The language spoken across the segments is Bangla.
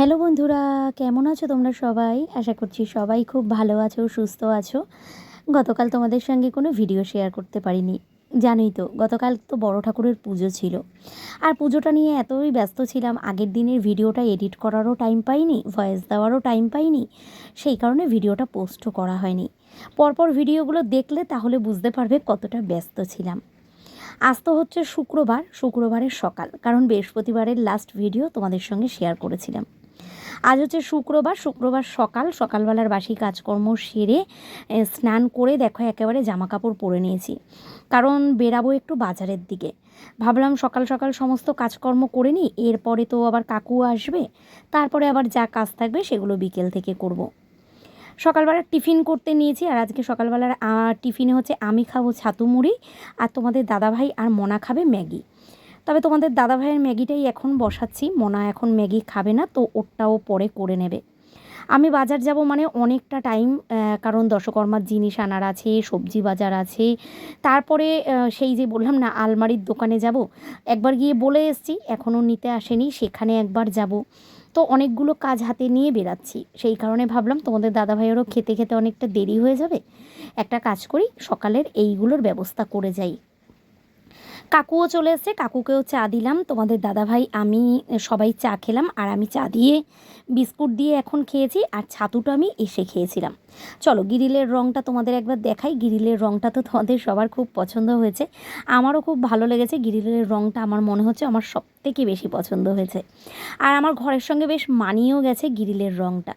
হ্যালো বন্ধুরা, কেমন আছো তোমরা সবাই? আশা করছি সবাই খুব ভালো আছো, সুস্থ আছো। গতকাল তোমাদের সঙ্গে কোনো ভিডিও শেয়ার করতে পারিনি। জানোই তো, গতকাল তো বড় ঠাকুরের পুজো ছিল। আর পুজোটা নিয়ে এতই ব্যস্ত ছিলাম, আগের দিনের ভিডিওটা এডিট করারও টাইম পাইনি ভয়েস দেওয়ারও টাইম পাইনি, সেই কারণে ভিডিওটা পোস্টও করা হয়নি। পরপর ভিডিওগুলো দেখলে তাহলে বুঝতে পারবে কতটা ব্যস্ত ছিলাম। আজ তো হচ্ছে শুক্রবার, শুক্রবারের সকাল, কারণ বৃহস্পতিবারের লাস্ট ভিডিও তোমাদের সঙ্গে শেয়ার করেছিলাম। আজ হচ্ছে শুক্রবার শুক্রবার সকাল, সকালবেলার বাসি কাজকর্ম সেরে স্নান করে দেখো একেবারে জামা কাপড় পরে নিয়েছি। কারণ বেরাবো একটু বাজারের দিকে। ভাবলাম সকাল সকাল সমস্ত কাজকর্ম করে নিই, এরপরে তো আবার কাকু আসবে, তারপরে আবার যা কাজ থাকবে সেগুলো বিকেল থেকে করব। সকালবেলা টিফিন করতে নিয়েছি, আর আজকে সকালবেলার টিফিনে হচ্ছে আমি খাব ছাতু মুড়ি আর তোমাদের দাদাভাই আর মনা খাবে ম্যাগি। তবে তোমাদের দাদাভাইয়ের ম্যাগিটাই এখন বসাচ্ছি। মনা এখন ম্যাগি খাবে না, তো ওরটাও পরে করে নেবে। আমি বাজার যাব মানে অনেকটা টাইম কারণ দশকর্মার জিনিস আনার আছে, সবজি বাজার আছে। তারপরে সেই যে বললাম না, আলমারির দোকানে যাব। একবার গিয়ে বলে এসছি এখনও নিতে আসেনি, সেখানে একবার যাব। তো অনেকগুলো কাজ হাতে নিয়ে বেরাচ্ছি সেই কারণে ভাবলাম তোমাদের দাদাভাইয়েরও খেতে খেতে অনেকটা দেরি হয়ে যাবে। একটা কাজ করি, সকালের এইগুলোর ব্যবস্থা করে যাই। কাকুও চলে এসছে, কাকুকেও চা দিলাম। তোমাদের দাদাভাই, আমি সবাই চা খেলাম, আর আমি চা দিয়ে বিস্কুট দিয়ে এখন খেয়েছি, আর ছাতুটা আমি এসে খেয়েছিলাম। চলো, গিরিলের রঙটা তোমাদের একবার দেখাই। গিরিলের রঙটা তো তোমাদের সবার খুব পছন্দ হয়েছে। আমারও খুব ভালো লেগেছে, গিরিলের রঙটা আমার মনে হচ্ছে আমার সব থেকে বেশি পছন্দ হয়েছে। আর আমার ঘরের সঙ্গে বেশ মানিয়েও গেছে গিরিলের রঙটা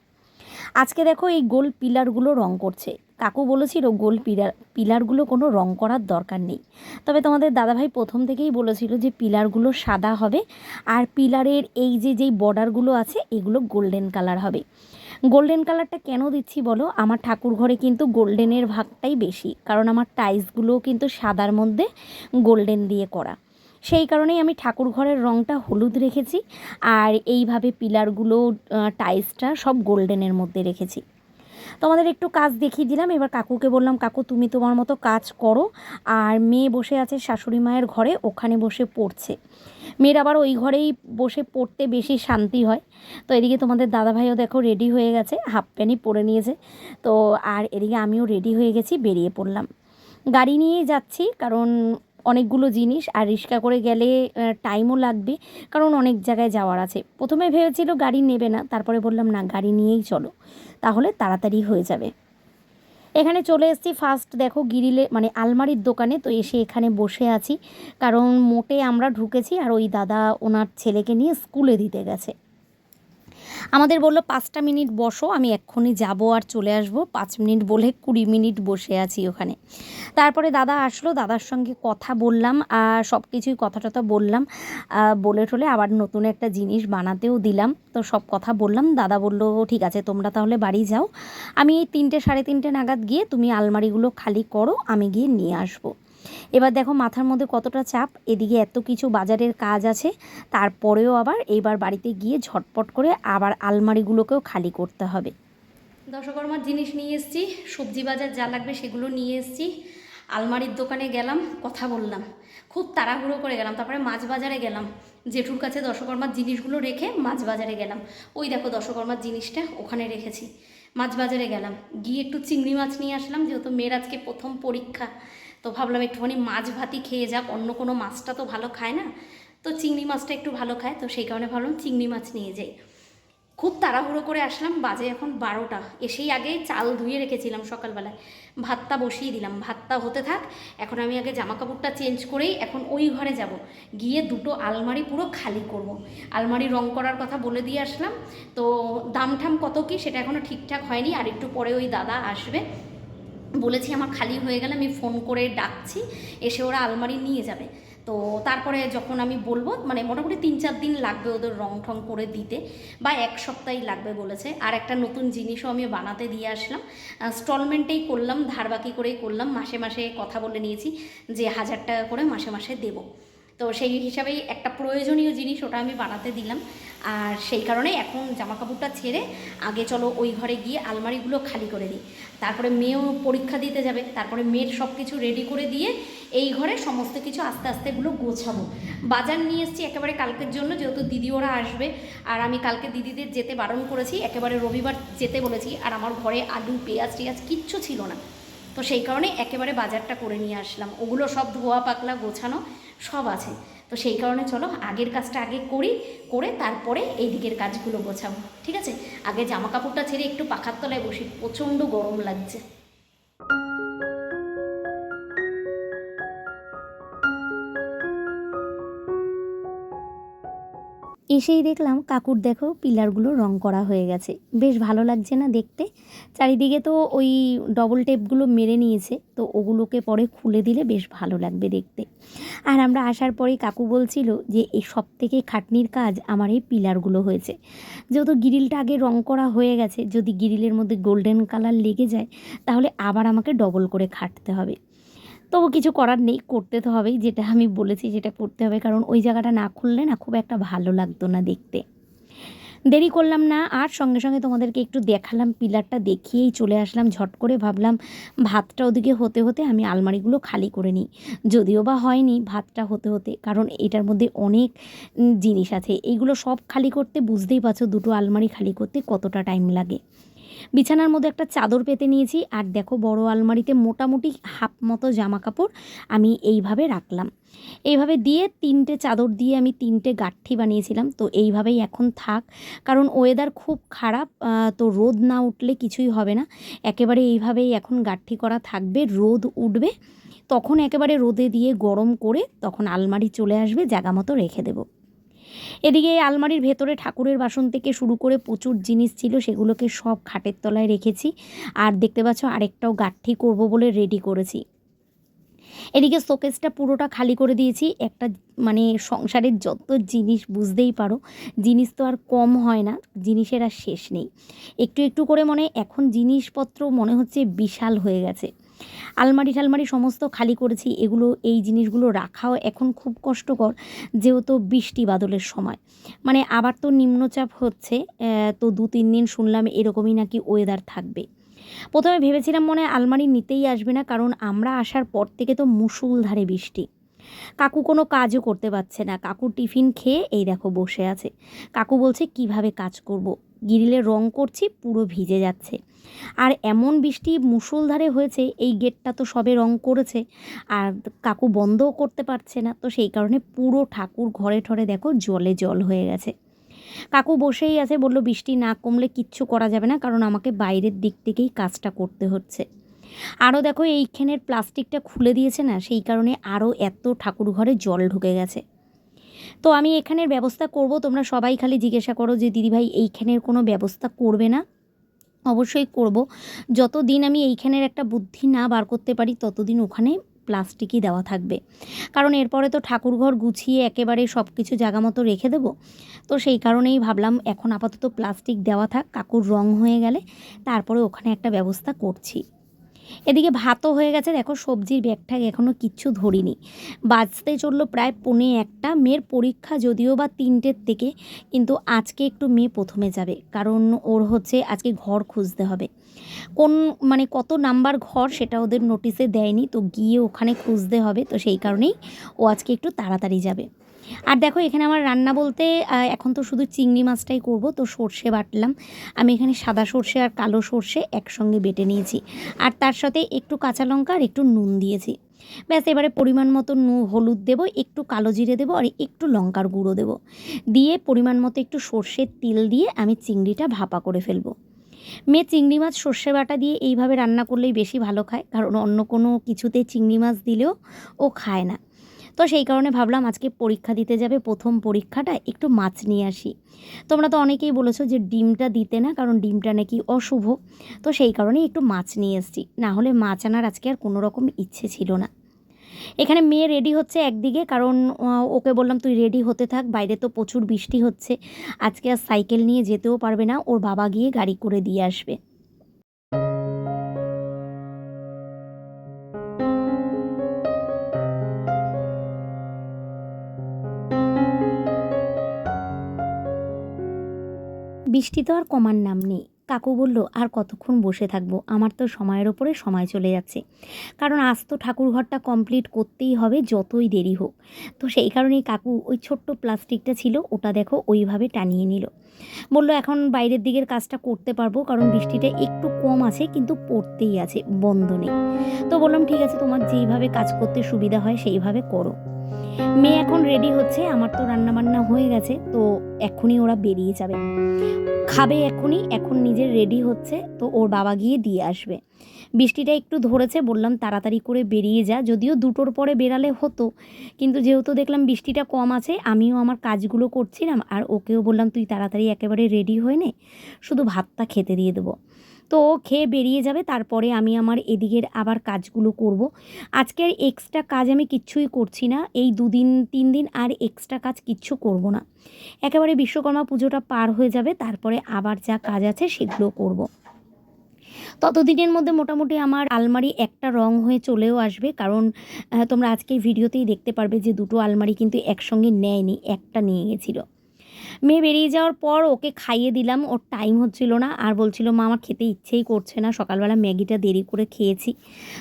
আজকে দেখো এই গোল পিলারগুলো রং করছে। কাকু বলেছিল গোল পিলার, পিলারগুলো কোনো রং করার দরকার নেই। তবে তোমাদের দাদাভাই প্রথম থেকেই বলেছিল যে পিলারগুলো সাদা হবে আর পিলারের এই যে, যেই বর্ডারগুলো আছে, এগুলো গোল্ডেন কালার হবে। গোল্ডেন কালারটা কেন দিচ্ছি বলো? আমার ঠাকুর ঘরে কিন্তু গোল্ডেনের ভাগটাই বেশি, কারণ আমার টাইলসগুলোও কিন্তু সাদার মধ্যে গোল্ডেন দিয়ে করা। সেই কারণেই আমি ঠাকুর ঘরের রঙটা হলুদ রেখেছি আর এইভাবে পিলারগুলো টাইলসটা সব গোল্ডেনের মধ্যে রেখেছি। তোমাদের একটু কাজ দেখিয়ে দিলাম। এবার কাকুকে বললাম, কাকু, তুমি তোমার মতো কাজ করো। আর মেয়ে বসে আছে শাশুড়ি মায়ের ঘরে, ওখানে বসে পড়ছে। মেয়ের আবার ওই ঘরেই বসে পড়তে বেশি শান্তি হয়। তো এদিকে তোমাদের দাদাভাইও দেখো রেডি হয়ে গেছে হাফ প্যান্টই পরে নিয়েছে। তো আর এদিকে আমিও রেডি হয়ে গেছি, বেরিয়ে পড়লাম। গাড়ি নিয়েই যাচ্ছি, কারণ অনেকগুলো জিনিস আর রিক্সা করে গেলে টাইমও লাগবে। কারণ অনেক জায়গায় যাওয়ার আছে। প্রথমে ভেবেছিল গাড়ি নেবে না, তারপরে বললাম, না, গাড়ি নিয়েই চলো। তাহলে তাড়াতাড়ি হয়ে যাবে। এখানে চলে এসেছি ফার্স্ট দেখো গিরিলে মানে আলমারির দোকানে। তো এসে এখানে বসে আছি। কারণ মোটে আমরা ঢুকেছি আর ওই দাদা ওনার ছেলেকে নিয়ে স্কুলে দিতে গেছে। আমাদের বলল, পাঁচটা মিনিট বসো, আমি এক্ষুনি যাব আর চলে আসব। পাঁচ মিনিট বলে কুড়ি মিনিট বসে আছি ওখানে। তারপরে দাদা আসলো, দাদার সঙ্গে কথা বললাম আর সব কিছুই কথা টথা বললাম বলে টলে আবার নতুন একটা জিনিস বানাতেও দিলাম। তো সব কথা বললাম, দাদা বলল, ঠিক আছে, তোমরা তাহলে বাড়ি যাও। আমি এই তিনটে, সাড়ে তিনটে নাগাদ গিয়ে তুমি আলমারিগুলো খালি করো, আমি গিয়ে নিয়ে আসব। এবার দেখো মাথার মধ্যে কতটা চাপ, এদিকে এত কিছু বাজারের কাজ আছে, তারপরেও আবার এইবার বাড়িতে গিয়ে ঝটপট করে আবার আলমারিগুলোকেও খালি করতে হবে। দশকর্মার জিনিস নিয়ে এসেছি, সবজি বাজার যা লাগবে সেগুলো নিয়ে এসেছি, আলমারির দোকানে গেলাম, কথা বললাম, খুব তাড়াহুড়ো করে গেলাম, তারপরে মাছ বাজারে গেলাম, জেঠুর কাছে দশকর্মার জিনিসগুলো রেখে মাছ বাজারে গেলাম, ওই দেখো দশকর্মার জিনিসটা ওখানে রেখেছি, মাছ বাজারে গেলাম, গিয়ে একটু চিংড়ি মাছ নিয়ে আসলাম, যেহেতু মেয়ের আজকে প্রথম পরীক্ষা তো ভাবলাম একটুখানি মাছ ভাতই খেয়ে যাক, অন্য কোনো মাছটা তো ভালো খায় না। তো চিংড়ি মাছটা একটু ভালো খায়, তো সেই কারণে ভাবলাম চিংড়ি মাছ নিয়ে যাই। খুব তাড়াহুড়ো করে আসলাম, বাজে এখন বারোটা। এসেই আগে চাল ধুয়ে রেখেছিলাম সকালবেলায়। ভাতটা বসিয়ে দিলাম, ভাতটা হতে থাক, এখন আমি আগে জামা কাপড়টা চেঞ্জ করেই এখন ওই ঘরে যাব। গিয়ে দুটো আলমারি পুরো খালি করব। আলমারি রং করার কথা বলে দিয়ে আসলাম, তো দাম ঠাম কত কি সেটা এখনও ঠিকঠাক হয়নি, আর একটু পরে ওই দাদা আসবে। বলেছি আমার খালি হয়ে গেলে আমি ফোন করে ডাকছি, এসে ওরা আলমারি নিয়ে যাবে। তো তারপরে যখন আমি বলব মানে মোটামুটি তিন চার দিন লাগবে ওদের রং ঠং করে দিতে, বা এক সপ্তাহই লাগবে বলেছে। আর একটা নতুন জিনিসও আমি বানাতে দিয়ে আসলাম। স্টলমেন্টেই করলাম ধার বাকি করেই করলাম, মাসে মাসে কথা বলে নিয়েছি যে হাজার টাকা করে মাসে মাসে দেবো। তো সেই হিসাবেই একটা প্রয়োজনীয় জিনিস ওটা আমি বানাতে দিলাম। আর সেই কারণে এখন জামা কাপড়টা ছেড়ে আগে চলো ওই ঘরে গিয়ে আলমারিগুলো খালি করে দিই। তারপরে মেয়েও পরীক্ষা দিতে যাবে, তারপরে মেয়ের সব কিছু রেডি করে দিয়ে এই ঘরে সমস্ত কিছু আস্তে আস্তে এগুলো গোছাবো। বাজার নিয়ে এসেছি একেবারে কালকের জন্য, যেহেতু দিদি ওরা আসবে। আর আমি কালকে দিদিদের যেতে বারণ করেছি, একেবারে রবিবার যেতে বলেছি। আর আমার ঘরে আলু, পেঁয়াজ, টিয়াজ কিচ্ছু ছিল না। তো সেই কারণে একেবারে বাজারটা করে নিয়ে আসলাম। ওগুলো সব ধোয়া পাকলা গোছানো। সব আছে। তো সেই কারণে চলো আগের কাজটা আগে করি, করে তারপরে এই দিকের কাজগুলো গোছাবো, ঠিক আছে? আগে জামা কাপড়টা ছেড়ে একটু পাখার তলায় বসি, প্রচণ্ড গরম লাগছে। এসেই দেখলাম কাকুর দেখো পিলারগুলো রং করা হয়ে গেছে। বেশ ভালো লাগছে না দেখতে। চারিদিকে তো ওই ডবল টেপগুলো মেরে নিয়েছে, তো ওগুলোকে পরে খুলে দিলে বেশ ভালো লাগবে দেখতে। আর আমরা আসার পরেই কাকু বলছিল যে এই সব থেকে খাটনির কাজ আমার এই পিলারগুলো হয়েছে। যেহেতু গিরিলটা আগে রং করা হয়ে গেছে, যদি গিরিলের মধ্যে গোল্ডেন কালার লেগে যায়, তাহলে আবার আমাকে ডবল করে খাটতে হবে। তবু কিছু করার নেই, করতে তো হবেই। যেটা আমি বলেছি যেটা করতে হবে, কারণ ওই জায়গাটা না খুললে না খুব একটা ভালো লাগতো না দেখতে। দেরি করলাম না, আর সঙ্গে সঙ্গে তোমাদেরকে একটু দেখালাম, পিলারটা দেখিয়েই চলে আসলাম, ঝট করে ভাবলাম ভাতটা ওদিকে হতে হতে আমি আলমারিগুলো খালি করে নিই। যদিও বা হয়নি ভাতটা হতে হতে, কারণ এটার মধ্যে অনেক জিনিস আছে। এইগুলো সব খালি করতে বুঝতেই পারছ দুটো আলমারি খালি করতে কতটা টাইম লাগে। বিছানার মধ্যে একটা চাদর পেতে নিয়েছি। আর দেখো, বড় আলমারিতে মোটামুটি হাফ মতো জামা কাপড় আমি এইভাবে রাখলাম। এইভাবে দিয়ে তিনটে চাদর দিয়ে আমি তিনটে গাঠি বানিয়েছিলাম। তো এইভাবেই এখন থাক। কারণ ওয়েদার খুব খারাপ তো রোদ না উঠলে কিছুই হবে না। একেবারে এইভাবেই এখন গাঠি করা থাকবে। রোদ উঠবে, তখন একেবারে রোদে দিয়ে গরম করে তখন আলমারি চলে আসবে জায়গা মতো রেখে দেবো। এদিকে এই আলমারির ভেতরে ঠাকুরের বাসন থেকে শুরু করে প্রচুর জিনিস ছিল, সেগুলোকে সব খাটের তলায় রেখেছি। আর দেখতে পাচ্ছ আরেকটাও গাঠি করব বলে রেডি করেছি। এদিকে শোকেসটা পুরোটা খালি করে দিয়েছি। একটা মানে সংসারের যত জিনিস বুঝতেই পারো, জিনিস তো আর কম হয় না, জিনিসের আর শেষ নেই। একটু একটু করে মনে, এখন জিনিসপত্র মনে হচ্ছে বিশাল হয়ে গেছে। আলমারি টালমারি সমস্ত খালি করেছি, এগুলো, এই জিনিসগুলো রাখাও এখন খুব কষ্টকর, যেহেতু বৃষ্টি বাদলের সময়। মানে আবার তো নিম্নচাপ হচ্ছে তো দু তিন দিন শুনলাম এরকমই নাকি ওয়েদার থাকবে। প্রথমে ভেবেছিলাম মনে আলমারি নিতেই আসবে না, কারণ আমরা আসার পর থেকে তো মুসুলধারে বৃষ্টি। কাকু কোনো কাজও করতে পারছে না, কাকু টিফিন খেয়ে এই দেখো বসে আছে। কাকু বলছে, কীভাবে কাজ করব। গিরিলে রং করছি, পুরো ভিজে যাচ্ছে। আর এমন বৃষ্টি মুসুলধারে হয়েছে, এই গেটটা তো সবে রং করেছে, আর কাকু বন্ধও করতে পারছে না। তো সেই কারণে পুরো ঠাকুর ঘরে ঠরে দেখো জলে জল হয়ে গেছে। কাকু বসেই আছে, বলল, বৃষ্টি না কমলে কিচ্ছু করা যাবে না, কারণ আমাকে বাইরের দিক থেকেই কাজটা করতে হচ্ছে। আরও দেখো, এইখানের প্লাস্টিকটা খুলে দিয়েছে না, সেই কারণে আরও এত ঠাকুর ঘরে জল ঢুকে গেছে। তো আমি এখানের ব্যবস্থা করব। তোমরা সবাই খালি জিজ্ঞাসা করো যে, দিদিভাই, এইখানের কোনো ব্যবস্থা করবে না? অবশ্যই করব। যত দিন আমি এইখানের একটা বুদ্ধি না বার করতে পারি, ততদিন ওখানে প্লাস্টিকই দেওয়া থাকবে। কারণ এরপরে তো ঠাকুরঘর গুছিয়ে একেবারে সব কিছু জায়গা মতো রেখে দেবো। তো সেই কারণেই ভাবলাম, এখন আপাতত প্লাস্টিক দেওয়া থাক, কাকুর রং হয়ে গেলে, তারপরে ওখানে একটা ব্যবস্থা করছি। এদিকে ভাতও হয়ে গেছে। দেখো সবজির ব্যাগটা এখনও কিচ্ছু ধরিনি। বাজতে চলল প্রায় পৌনে একটা। মেয়ের পরীক্ষা যদিও বা তিনটের থেকে, কিন্তু আজকে একটু মেয়ে প্রথমে যাবে। কারণ ওর হচ্ছে আজকে ঘর খুঁজতে হবে। কোন মানে কত নাম্বার ঘর সেটা ওদের নোটিশে দেয়নি। তো গিয়ে ওখানে খুঁজতে হবে। তো সেই কারণেই ও আজকে একটু তাড়াতাড়ি যাবে। আর দেখো, এখানে আমার রান্না বলতে এখন তো শুধু চিংড়ি মাছটাই করব, তো সর্ষে বাটলাম। আমি এখানে সাদা সর্ষে আর কালো সর্ষে একসঙ্গে বেটে নিয়েছি। আর তার সাথে একটু কাঁচা লঙ্কা আর একটু নুন দিয়েছি। ব্যাস, এবারে পরিমাণ মতো নু হলুদ দেবো, একটু কালো জিরে দেবো আর একটু লঙ্কার গুঁড়ো দেবো। দিয়ে পরিমাণ মতো একটু সর্ষের তিল দিয়ে আমি চিংড়িটা ভাপা করে ফেলব। মেয়ে চিংড়ি মাছ সর্ষে বাটা দিয়ে এইভাবে রান্না করলেই বেশি ভালো খায়, কারণ অন্য কোনো কিছুতে চিংড়ি মাছ দিলেও ও খায় না। তো সেই কারণে ভাবলাম আজকে পরীক্ষা দিতে যাবে। প্রথম পরীক্ষাটা একটু মাছ নিয়ে আসি। তোমরা তো অনেকেই বলেছ যে ডিমটা দিতে না, কারণ ডিমটা নাকি অশুভ। তো সেই কারণেই একটু মাছ নিয়ে এসেছি। না হলে মাছ আনার আজকে আর কোনো রকম ইচ্ছে ছিল না। এখানে মেয়ে রেডি হচ্ছে একদিকে, কারণ ওকে বললাম তুই রেডি হতে থাক, বাইরে তো প্রচুর বৃষ্টি হচ্ছে। আজকে আর সাইকেল নিয়ে যেতেও পারবে না, ওর বাবা গিয়ে গাড়ি করে দিয়ে আসবে। বৃষ্টি তো আর কমার নাম নেই। কাকু বলল, আর কতক্ষণ বসে থাকব? আমার তো সময়ের ওপরে সময় চলে যাচ্ছে। কারণ আজ তো ঠাকুর ঘরটা কমপ্লিট করতেই হবে যতই দেরি হোক। তো সেই কারণেই কাকু ওই ছোট্ট প্লাস্টিকটা ছিল, ওটা দেখো ওইভাবে টানিয়ে নিল। বলল, এখন বাইরের দিকের কাজটা করতে পারব, কারণ বৃষ্টিটা একটু কম আছে, কিন্তু পড়তেই আছে, বন্ধ নেই। তো বললাম, ঠিক আছে, তোমার যেইভাবে কাজ করতে সুবিধা হয়, সেইভাবে করো। মেয়ে এখন রেডি হচ্ছে, আমার তো রান্না বান্না হয়ে গেছে, তো এক্ষুনি ওরা বেরিয়ে যাবে। খাবে এখনই, এখন নিজের রেডি হচ্ছে, তো ওর বাবা গিয়ে দিয়ে আসবে। বৃষ্টিটা একটু ধরেছে, বললাম তাড়াতাড়ি করে বেরিয়ে যা, যদিও দুটোর পরে বেরালে হতো, কিন্তু যেহেতু দেখলাম বৃষ্টিটা কম আছে, আমিও আমার কাজগুলো করছিলাম, আর ওকেও বললাম, তুই তাড়াতাড়ি একেবারে রেডি হয়ে নে, শুধু ভাতটা খেতে দিয়ে দেবো। তো ও খেয়ে বেরিয়ে যাবে, তারপরে আমি আমার এদিকের আবার কাজগুলো করব। আজকের এক্সট্রা কাজ আমি কিচ্ছুই করছি না, এই দুদিন, তিন দিন আর এক্সট্রা কাজ কিচ্ছু করব না। একেবারে বিশ্বকর্মা পুজোটা পার হয়ে যাবে, তারপরে আবার যা কাজ আছে সেগুলো করব। ততদিনের মধ্যে মোটামুটি আমার আলমারি একটা রং হয়ে চলেও আসবে, কারণ তোমরা আজকে ভিডিওতেই দেখতে পারবে যে দুটো আলমারি কিন্তু একসঙ্গে নেয়নি, একটা নিয়ে গেছিল। মেয়ে বেরিয়ে যাওয়ার পর ওকে খাইয়ে দিলাম। ওর টাইম হচ্ছিল না। আর বলছিল, মা, আমার খেতে ইচ্ছেই করছে না। সকালবেলা ম্যাগিটা দেরি করে খেয়েছি।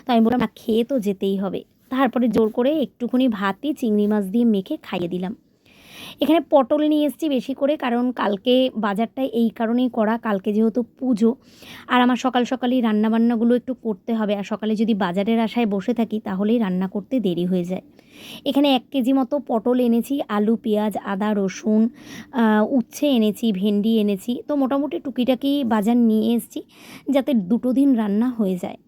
তো আমি বললাম, না, খেয়ে তো যেতেই হবে। তারপরে জোর করে একটুখানি ভাতই, চিংড়ি মাছ দিয়ে মেখে খাইয়ে দিলাম। এখানে পটল নিয়ে এসেছি বেশি করে, কারণ কালকে বাজারটা এই কারণেই করা। কালকে যেহেতু পুজো, আর আমার সকাল সকালই রান্নাবান্নাগুলো একটু করতে হবে। আর সকালে যদি বাজারের আশায় বসে থাকি, তাহলেই রান্না করতে দেরি হয়ে যায়। এখানে এক কেজি মতো পটল এনেছি, আলু, পেঁয়াজ, আদা, রসুন উচ্ছে এনেছি, ভেন্ডি এনেছি। তো মোটামুটি টুকিটাকি বাজার নিয়ে এসেছি, যাতে দুটো দিন রান্না হয়ে যায়।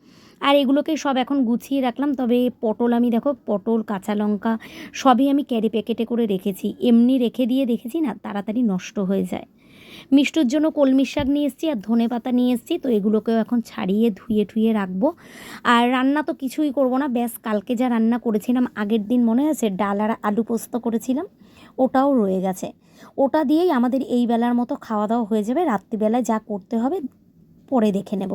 আর এগুলোকে সব এখন গুছিয়ে রাখলাম। তবে পটল আমি দেখো, পটল, কাঁচা লঙ্কা সবই আমি ক্যারি প্যাকেটে করে রেখেছি। এমনি রেখে দিয়ে দেখেছি না, তাড়াতাড়ি নষ্ট হয়ে যায়। মিষ্টুর জন্য কলমির শাক নিয়ে এসেছি আর ধনে পাতা নিয়ে এসেছি, তো এগুলোকেও এখন ছাড়িয়ে ধুয়ে ঠুয়ে রাখব। আর রান্না তো কিছুই করব না, ব্যাস কালকে যা রান্না করেছিলাম, আগের দিন মনে আছে ডাল আর আলু পোস্ত করেছিলাম, ওটাও রয়ে গেছে। ওটা দিয়েই আমাদের এই বেলার মতো খাওয়া দাওয়া হয়ে যাবে, রাত্রিবেলায় যা করতে হবে পরে দেখে নেব।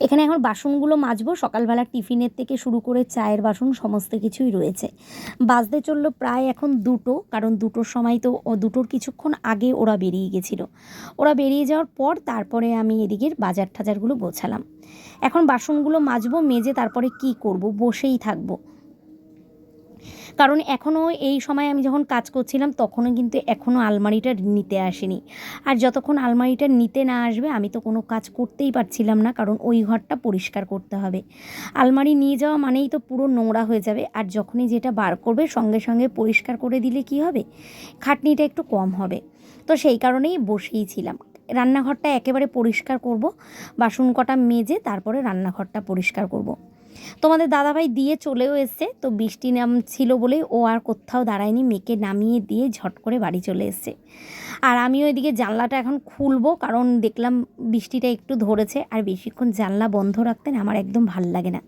এখানে এখন বাসনগুলো মাজবো, সকালবেলা টিফিনের থেকে শুরু করে চায়ের বাসন, সমস্ত কিছুই রয়েছে। বাজতে চলল প্রায় এখন দুটো, কারণ দুটোর সময় তো দুটোর কিছুক্ষণ আগে ওরা বেরিয়ে গেছিল। ওরা বেরিয়ে যাওয়ার পর তারপরে আমি এদিকের বাজার ঠাজারগুলো গোছালাম। এখন বাসনগুলো মাজবো, মেজে তারপরে কি করব, বসেই থাকব। কারণ এখনও এই সময় আমি যখন কাজ করছিলাম, তখনও কিন্তু এখনও আলমারিটা নিতে আসেনি। আর যতক্ষণ আলমারিটা নিতে না আসবে, আমি তো কোনো কাজ করতেই পারছিলাম না, কারণ ওই ঘরটা পরিষ্কার করতে হবে। আলমারি নিয়ে যাওয়া মানেই তো পুরো নোংরা হয়ে যাবে, আর যখনই যেটা বার করবে, সঙ্গে সঙ্গে পরিষ্কার করে দিলে কি হবে? খাটনিটা একটু কম হবে। তো সেই কারণেই বসেই ছিলাম। রান্নাঘরটা একেবারে পরিষ্কার করব, বাসন কটা মেজে তারপরে রান্নাঘরটা পরিষ্কার করব। তোমাদের দাদাভাই দিয়ে চলেও এসছে, তো বৃষ্টি নাম ছিল বলে ও আর কোথাও দাঁড়ায়নি, মেয়েকে নামিয়ে দিয়ে ঝট করে বাড়ি চলে এসছে। আর আমিও এদিকে জানলাটা এখন খুলবো, কারণ দেখলাম বৃষ্টিটা একটু ধরেছে, আর বেশিক্ষণ জানলা বন্ধ রাখতে না আমার একদম ভালো লাগে না।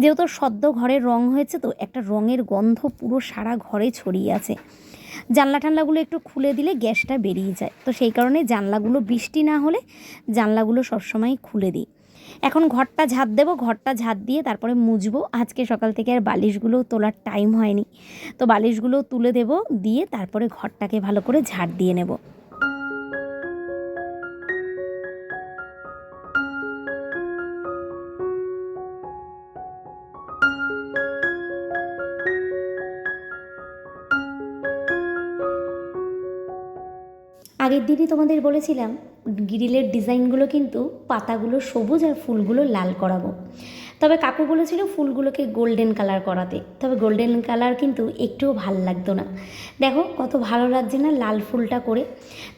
যেহেতু সদ্য ঘরের রং হয়েছে, তো একটা রঙের গন্ধ পুরো সারা ঘরে ছড়িয়ে আছে। জানলা টানলাগুলো একটু খুলে দিলে গ্যাসটা বেরিয়ে যায়, তো সেই কারণে জানলাগুলো বৃষ্টি না হলে জানলাগুলো সবসময় খুলে দিই। এখন ঘরটা ঝাঁট দেবো, ঘরটা ঝাঁট দিয়ে তারপরে মুছবো। আজকে সকাল থেকে আর বালিশগুলো তোলার টাইম হয়নি। তো বালিশগুলো তুলে দেব, দিয়ে তারপরে ঘরটাকে ভালো করে ঝাড় দিয়ে নেব। আগের দিনই তোমাদের বলেছিলাম গ্রিলের ডিজাইনগুলো কিন্তু পাতাগুলো সবুজ আর ফুলগুলো লাল করাবো। তবে কাকু বলেছিল ফুলগুলোকে গোল্ডেন কালার করাতে। তবে গোল্ডেন কালার কিন্তু একটুও ভালো লাগতো না। দেখো, কত ভালো লাগছে না লাল ফুলটা করে।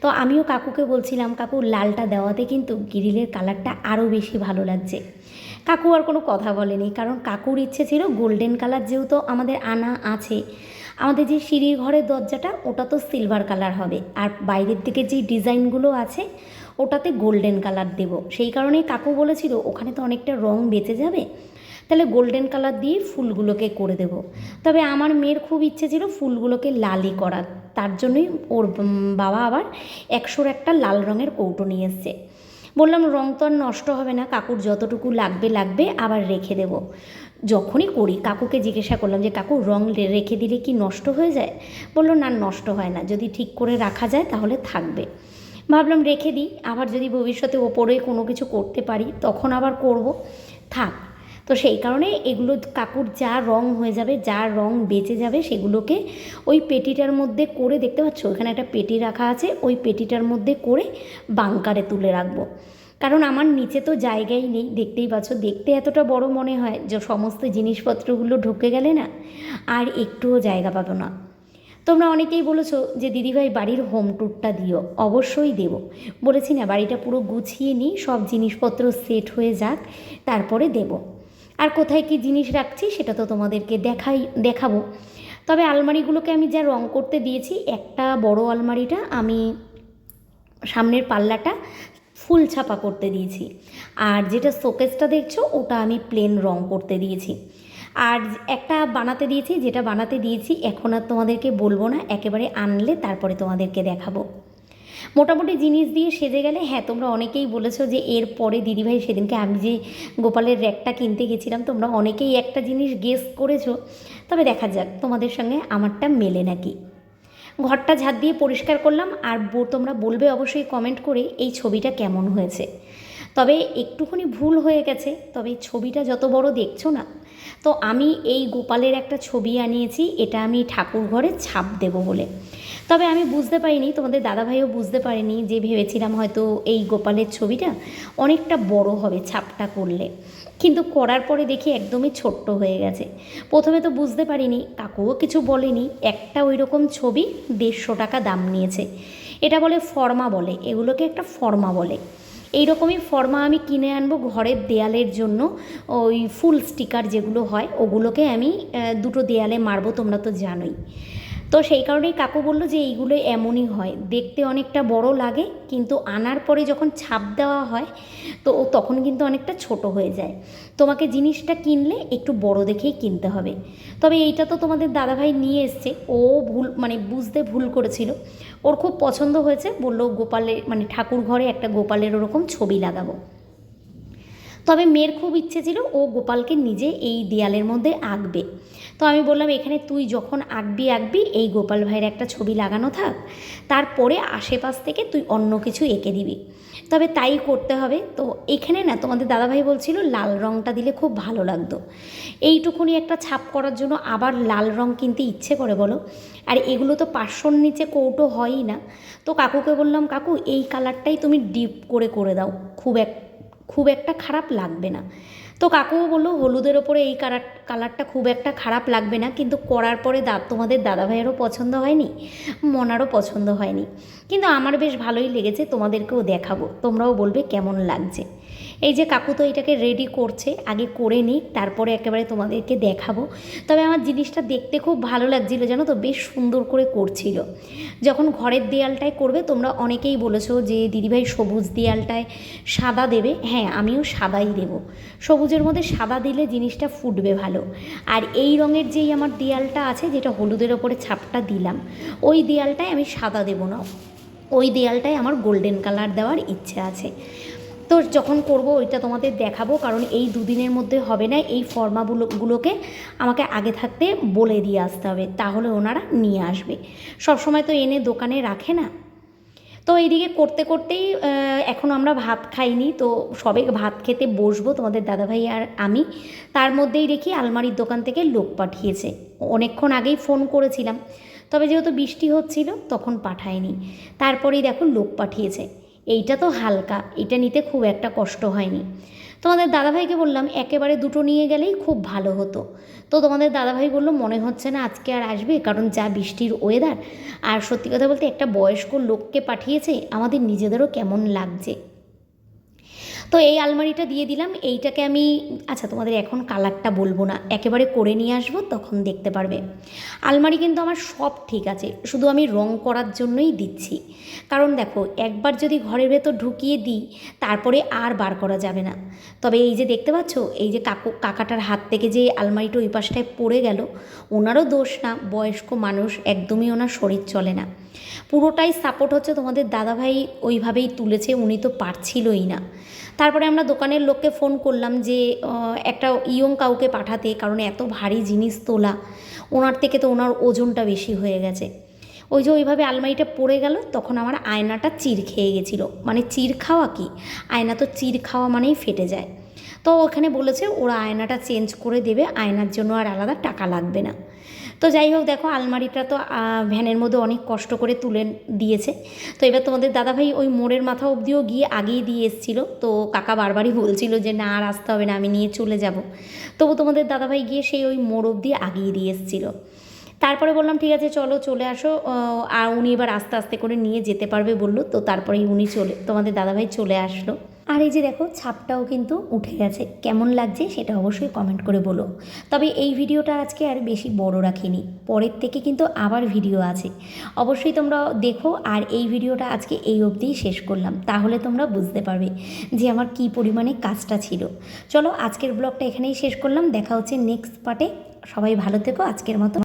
তো আমিও কাকুকে বলছিলাম, কাকু, লালটা দেওয়াতে কিন্তু গ্রিলের কালারটা আরও বেশি ভালো লাগছে। কাকু আর কোনো কথা বলেনি, কারণ কাকুর ইচ্ছে ছিল গোল্ডেন কালার যেহেতু আমাদের আনা আছে আমাদের যে সিঁড়ির ঘরের দরজাটা, ওটা তো সিলভার কালার হবে। আর বাইরের দিকে যে ডিজাইনগুলো আছে, ওটাতে গোল্ডেন কালার দেব। সেই কারণেই কাকু বলেছিল, ওখানে তো অনেকটা রং বেঁচে যাবে, তাহলে গোল্ডেন কালার দিয়ে ফুলগুলোকে করে দেব। তবে আমার মেয়ের খুব ইচ্ছে ছিল ফুলগুলোকে লালই করার। তার জন্যই ওর বাবা আবার একশোর একটা লাল রঙের কৌটো নিয়ে এসছে। বললাম, রং তো আর নষ্ট হবে না, কাকুর যতটুকু লাগবে লাগবে, আবার রেখে দেব। যখনই করি, কাকুকে জিজ্ঞাসা করলাম যে, কাকু, রং রেখে দিলে কি নষ্ট হয়ে যায়? বলল, না, নষ্ট হয় না। যদি ঠিক করে রাখা যায় তাহলে থাকবে। ভাবলাম, রেখে দিই। আবার যদি ভবিষ্যতে ওপরে কোনো কিছু করতে পারি, তখন আবার করব। থাক। তো সেই কারণে এগুলো কাকুর যা রং হয়ে যাবে, যা রং বেঁচে যাবে, সেগুলোকে ওই পেটিটার মধ্যে করে, দেখতে পাচ্ছ? ওখানে একটা পেটি রাখা আছে, ওই পেটিটার মধ্যে করে বাংকারে তুলে রাখব। কারণ আমার নিচে তো জায়গাই নেই, দেখতেই পাচ্ছ। দেখতে এতটা বড় মনে হয় যে সমস্ত জিনিসপত্রগুলো ঢুকে গেলে না আর একটুও জায়গা পাবো না। তোমরা অনেকেই বলেছ যে, দিদিভাই, বাড়ির হোম ট্যুরটা দিও। অবশ্যই দেব। বলেছি না, বাড়িটা পুরো গুছিয়ে নিই, সব জিনিসপত্র সেট হয়ে যাক, তারপরে দেব। আর কোথায় কি জিনিস রাখছি সেটা তো তোমাদেরকে দেখাই, দেখাবো। তবে আলমারিগুলোকে আমি যা রং করতে দিয়েছি, একটা বড় আলমারিটা, আমি সামনের পাল্লাটা ফুল ছাপা করতে দিয়েছি। আর যেটা শোকেসটা দেখছ, ওটা আমি প্লেন রং করতে দিয়েছি। আর একটা বানাতে দিয়েছি, যেটা বানাতে দিয়েছি, এখন আর তোমাদেরকে বলব না, একেবারে আনলে তারপরে তোমাদেরকে দেখাবো। মোটামুটি জিনিস দিয়ে সেজে গেলে হ্যাঁ তোমরা অনেকেই বলেছ যে এর পরে দিদিভাই সেদিনকে আমি যে গোপালের র্যাকটা কিনতে গেছিলাম, তোমরা অনেকেই একটা জিনিস গেস করেছ। তবে দেখা যাক, তোমাদের সঙ্গে আমারটা মেলে নাকি। ঘরটা ঝাঁট দিয়ে পরিষ্কার করলাম আর তোমরা বলবে অবশ্যই কমেন্ট করে এই ছবিটা কেমন হয়েছে। তবে একটুখানি ভুল হয়ে গেছে, তবে ছবিটা যত বড় দেখছ না, তো আমি এই গোপালের একটা ছবি আনিয়েছি, এটা আমি ঠাকুর ঘরে ছাপ দেব বলে। তবে আমি বুঝতে পারিনি, তোমাদের দাদাভাইও বুঝতে পারেনি যে ভেবেছিলাম হয়তো এই গোপালের ছবিটা অনেকটা বড় হবে ছাপটা করলে। কিন্তু করার পরে দেখি একদমই ছোট্ট হয়ে গেছে। প্রথমে তো বুঝতে পারিনি, কাকুও কিছু বলেনি, একটা ওই রকম ছবি দেড়শো টাকা দাম নিয়েছে। এটা বলে ফর্মা বলে, এগুলোকে একটা ফর্মা বলে। এই রকমই ফর্মা আমি কিনে আনব ঘরের দেয়ালের জন্য, ওই ফুল স্টিকার যেগুলো হয়, ওগুলোকে আমি দুটো দেয়ালে মারবো, তোমরা তো জানোই। তো সেই কারণেই কাকু বলল যে এইগুলো এমনই হয়। দেখতে অনেকটা বড় লাগে, কিন্তু আনার পরে যখন ছাপ দেওয়া হয়, তো ও তখন কিন্তু অনেকটা ছোট হয়ে যায়। তোমাকে জিনিসটা কিনলে একটু বড় দেখেই কিনতে হবে। তবে এইটা তো তোমাদের দাদাভাই নিয়ে এসছে। ও ভুল মানে বুঝতে ভুল করেছিল। ওর খুব পছন্দ হয়েছে। বলল, গোপালের মানে ঠাকুর ঘরে একটা গোপালের ওরকম ছবি লাগাবো। তবে মেয়ের খুব ইচ্ছে ছিল, ও গোপালকে নিজে এই দেয়ালের মধ্যে আঁকবে। তো আমি বললাম, এখানে তুই যখন আঁকবি আঁকবি, এই গোপাল ভাইয়ের একটা ছবি লাগানো থাক। তারপরে আশেপাশ থেকে তুই অন্য কিছু এঁকে দিবি। তবে তাই করতে হবে। তো এখানে না, তোমাদের দাদাভাই বলছিল, লাল রঙটা দিলে খুব ভালো লাগতো। এইটুকুনি একটা ছাপ করার জন্য আবার লাল রং কিনতে ইচ্ছে করে, বলো? আর এগুলো তো পাঁচশোর নিচে কৌটো হয়ই না। তো কাকুকে বললাম, কাকু, এই কালারটাই তুমি ডিপ করে করে দাও। খুব এক, খুব একটা খারাপ লাগবে না। তো কাকুও বলল, হলুদের ওপরে এই কালার কালারটা খুব একটা খারাপ লাগবে না, কিন্তু করার পরে দাঁত তোমাদের দাদাভাইয়েরও পছন্দ হয়নি, মনারও পছন্দ হয়নি। কিন্তু আমার বেশ ভালোই লেগেছে, তোমাদেরকেও দেখাবো, তোমরাও বলবে কেমন লাগছে। এই যে কাকু তো এটাকে রেডি করছে, আগে করে নিই তারপরে একেবারে তোমাদেরকে দেখাবো। তবে আমার জিনিসটা দেখতে খুব ভালো লাগছিল, জানো তো? বেশ সুন্দর করে করছিল। যখন ঘরের দেয়ালটায় করবে, তোমরা অনেকেই বলেছ যে, দিদিভাই, সবুজ দেয়ালটায় সাদা দেবে। হ্যাঁ আমিও সাদাই দেব। সবুজের মধ্যে সাদা দিলে জিনিসটা ফুটবে ভালো। আর এই রঙের যেই আমার দেয়ালটা আছে, যেটা হলুদের ওপরে ছাপটা দিলাম, ওই দেয়ালটায় আমি সাদা দেব না। ওই দেয়ালটায় আমার গোল্ডেন কালার দেওয়ার ইচ্ছে আছে। তো যখন করব, ওইটা তোমাদের দেখাবো, কারণ এই দুদিনের মধ্যে হবে না, এই ফর্মাগুলো গুলোকে আমাকে আগে থাকতে বলে দিয়ে আসতে হবে, তাহলে ওনারা নিয়ে আসবে। সবসময় তো এনে দোকানে রাখে না। তো এইদিকে করতে করতেই এখন আমরা ভাত খাইনি, তো সবে ভাত খেতে বসবো, তোমাদের দাদাভাই আর আমি। তার মধ্যেই দেখি আলমারির দোকান থেকে লোক পাঠিয়েছে। অনেকক্ষণ আগেই ফোন করেছিলাম, তবে যেহেতু বৃষ্টি হচ্ছিল, তখন পাঠায়নি। তারপরেই দেখো লোক পাঠিয়েছে। এইটা তো হালকা, এটা নিতে খুব একটা কষ্ট হয়নি। তোমাদের দাদাভাইকে বললাম, একেবারে দুটো নিয়ে গেলেই খুব ভালো হতো। তো তোমাদের দাদাভাই বলল, মনে হচ্ছে না আজকে আর আসবে, কারণ যা বৃষ্টির ওয়েদার আর সত্যি কথা বলতে একটা বয়স্ক লোককে পাঠিয়েছে, আমাদের নিজেদেরও কেমন লাগছে। তো এই আলমারিটা দিয়ে দিলাম। এইটাকে আমি আচ্ছা তোমাদের এখন কালারটা বলব না, একেবারে করে নিয়ে আসব, তখন দেখতে পারবে। আলমারি কিন্তু আমার সব ঠিক আছে, শুধু আমি রং করার জন্যই দিচ্ছি। কারণ দেখো, একবার যদি ঘরের ভেতর ঢুকিয়ে দিই, তারপরে আর বার করা যাবে না। তবে এই যে দেখতে পাচ্ছ, এই যে কাকু, কাকাটার হাত থেকে যে আলমারিটা ওই পাশটায় পড়ে গেল, ওনারও দোষ না, বয়স্ক মানুষ, একদমই ওনার শরীর চলে না। পুরোটাই সাপোর্ট হচ্ছে তোমাদের দাদাভাই ওইভাবেই তুলেছে, উনি তো পারছিলই না। তারপরে আমরা দোকানের লোককে ফোন করলাম যে একটা ইয়ং কাউকে পাঠাতে, কারণ এত ভারী জিনিস তোলা। ওনার থেকে তো ওনার ওজনটা বেশি হয়ে গেছে। ওই যে ওইভাবে আলমারিটা পড়ে গেল, তখন আমার আয়নাটা চির খেয়ে গেছিল। মানে চির খাওয়া কি? আয়না তো চির খাওয়া মানেই ফেটে যায়। তো ওখানে বলেছে, ওরা আয়নাটা চেঞ্জ করে দেবে, আয়নার জন্য আর আলাদা টাকা লাগবে না। তো যাই হোক, দেখো আলমারিটা তো ভ্যানের মধ্যে অনেক কষ্ট করে তুলে দিয়েছে। তো এবার তোমাদের দাদাভাই ওই মোড়ের মাথা অবধিও গিয়ে আগিয়ে দিয়ে এসেছিল। তো কাকা বারবারই বলছিল যে, না, আর আসতে হবে না, আমি নিয়ে চলে যাব। তবু তোমাদের দাদাভাই গিয়ে সেই ওই মোড় অবধি আগিয়ে দিয়ে এসেছিল। তারপরে বললাম, ঠিক আছে, চলো, চলে আসো। আর উনি এবার আস্তে আস্তে করে নিয়ে যেতে পারবে বলল। তো তারপরেই উনি চলে, তোমাদের দাদাভাই চলে আসলো। আর এই যে দেখো, ছাপটাও কিন্তু উঠে গেছে। কেমন লাগছে সেটা অবশ্যই কমেন্ট করে বলো। তবে এই ভিডিওটা আজকে আর বেশি বড় রাখিনি। পরের থেকে কিন্তু আবার ভিডিও আছে। অবশ্যই তোমরা দেখো, আর এই ভিডিওটা আজকে এই অবধিই শেষ করলাম। তাহলে তোমরা বুঝতে পারবে যে আমার কী পরিমাণে কাজটা ছিল। চলো, আজকের ব্লগটা এখানেই শেষ করলাম। দেখা হচ্ছে নেক্সট পার্টে সবাই ভালো থেকো, আজকের মতো।